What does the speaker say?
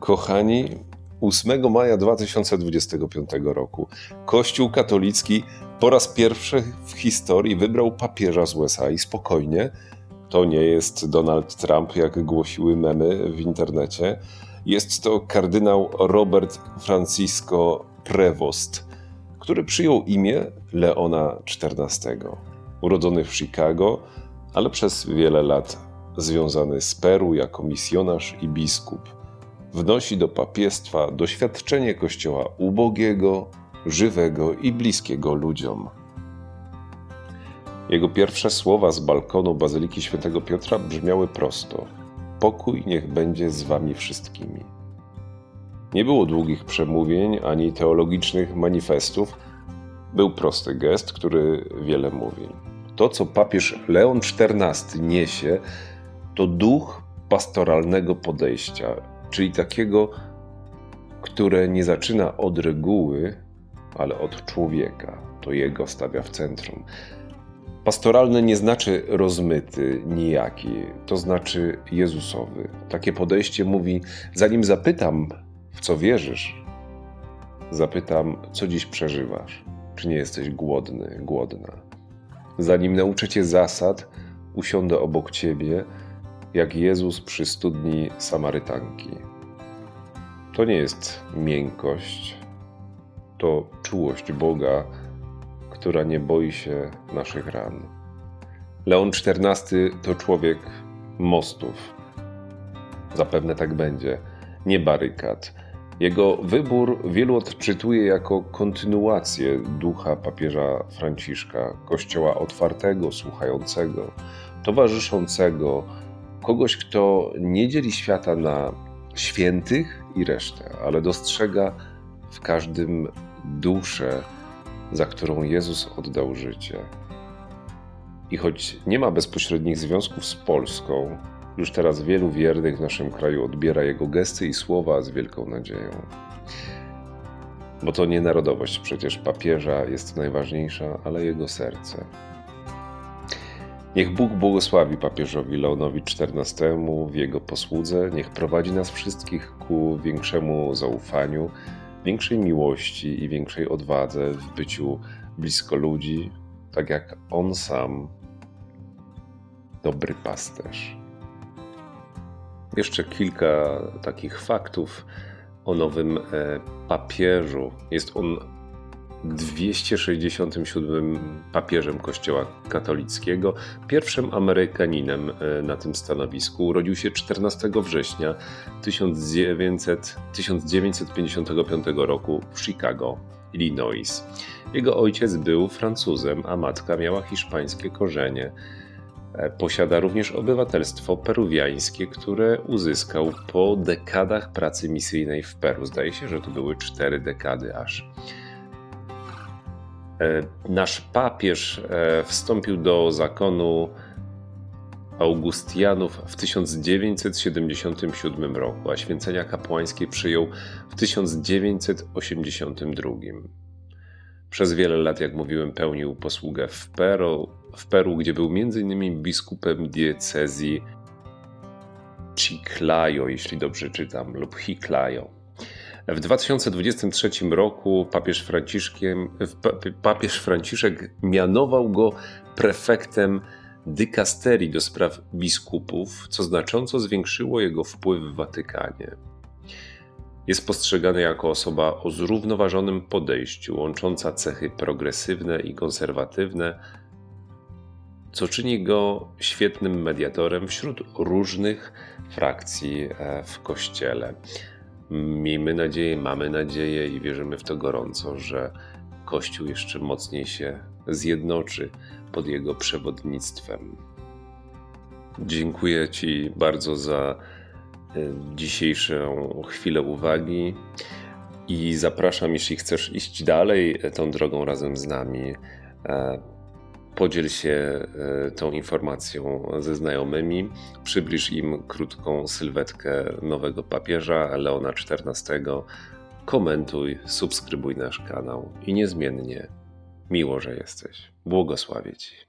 Kochani, 8 maja 2025 roku Kościół katolicki po raz pierwszy w historii wybrał papieża z USA i spokojnie, to nie jest Donald Trump, jak głosiły memy w internecie. Jest to kardynał Robert Francisco Prevost, który przyjął imię Leona XIV. Urodzony w Chicago, ale przez wiele lat związany z Peru jako misjonarz i biskup wnosi do papiestwa doświadczenie Kościoła ubogiego, żywego i bliskiego ludziom. Jego pierwsze słowa z balkonu Bazyliki Świętego Piotra brzmiały prosto: Pokój niech będzie z wami wszystkimi. Nie było długich przemówień ani teologicznych manifestów. Był prosty gest, który wiele mówi. To, co papież Leon XIV niesie, to duch pastoralnego podejścia, czyli takiego, które nie zaczyna od reguły, ale od człowieka. To jego stawia w centrum. Pastoralny nie znaczy rozmyty, nijaki, to znaczy Jezusowy. Takie podejście mówi: Zanim zapytam, w co wierzysz, zapytam, co dziś przeżywasz. Czy nie jesteś głodny, głodna? Zanim nauczę cię zasad, usiądę obok ciebie, jak Jezus przy studni Samarytanki. To nie jest miękkość, to czułość Boga, która nie boi się naszych ran. Leon XIV to człowiek mostów. Zapewne tak będzie, nie barykad. Jego wybór wielu odczytuje jako kontynuację ducha papieża Franciszka, kościoła otwartego, słuchającego, towarzyszącego, kogoś, kto nie dzieli świata na świętych i resztę, ale dostrzega w każdym duszę, za którą Jezus oddał życie. I choć nie ma bezpośrednich związków z Polską, już teraz wielu wiernych w naszym kraju odbiera jego gesty i słowa z wielką nadzieją. Bo to nie narodowość przecież papieża jest najważniejsza, ale jego serce. Niech Bóg błogosławi papieżowi Leonowi XIV w jego posłudze, niech prowadzi nas wszystkich ku większemu zaufaniu, większej miłości i większej odwadze w byciu blisko ludzi, tak jak on sam, dobry pasterz. Jeszcze kilka takich faktów o nowym e, papieżu. Jest on 267 papieżem Kościoła katolickiego, pierwszym Amerykaninem e, na tym stanowisku. Urodził się 14 września 1900, 1955 roku w Chicago, Illinois. Jego ojciec był Francuzem, a matka miała hiszpańskie korzenie. E, Posiada również obywatelstwo peruwiańskie, które uzyskał po dekadach pracy misyjnej w Peru. Zdaje się, że to były cztery dekady aż. E, Nasz papież e, wstąpił do zakonu Augustianów w 1977 roku, a święcenia kapłańskie przyjął w 1982. Przez wiele lat, jak mówiłem, pełnił posługę w Peru, w Peru gdzie był m.in. biskupem diecezji Chiclayo, jeśli dobrze czytam, lub Chiclayo. W 2023 roku papież, Franciszkiem, pa- papież Franciszek mianował go prefektem dykasterii do spraw biskupów, co znacząco zwiększyło jego wpływ w Watykanie. Jest postrzegany jako osoba o zrównoważonym podejściu, łącząca cechy progresywne i konserwatywne, co czyni go świetnym mediatorem wśród różnych frakcji e, w kościele. Miejmy nadzieję, mamy nadzieję i wierzymy w to gorąco, że Kościół jeszcze mocniej się zjednoczy pod jego przewodnictwem. Dziękuję Ci bardzo za y, dzisiejszą chwilę uwagi i zapraszam, jeśli chcesz iść dalej e, tą drogą razem z nami. Podziel się e, tą informacją ze znajomymi, przybliż im krótką sylwetkę nowego papieża Leona XIV. Komentuj, subskrybuj nasz kanał i niezmiennie miło, że jesteś. Błogosławię Ci.